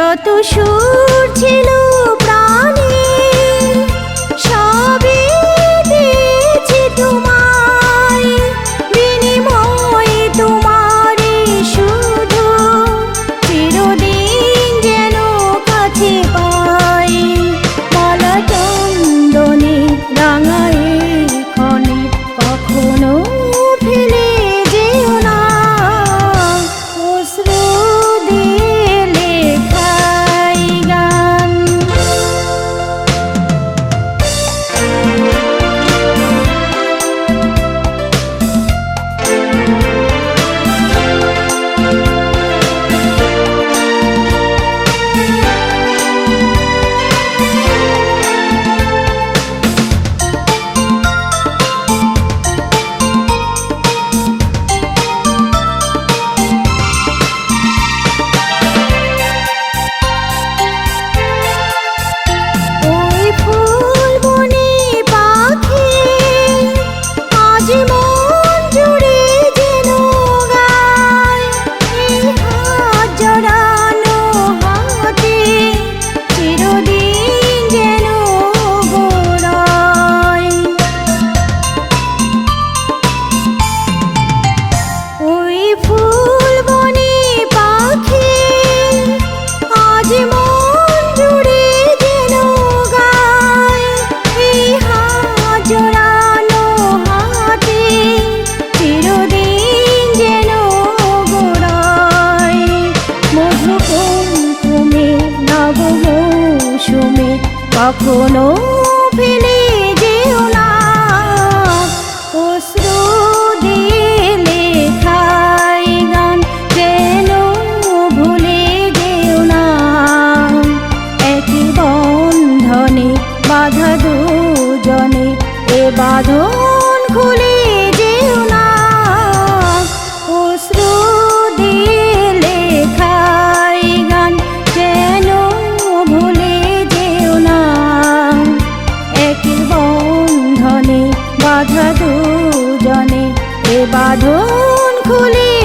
যত সুর ছিল প্রাণে। কখনো ফেলে সাধন খুলে।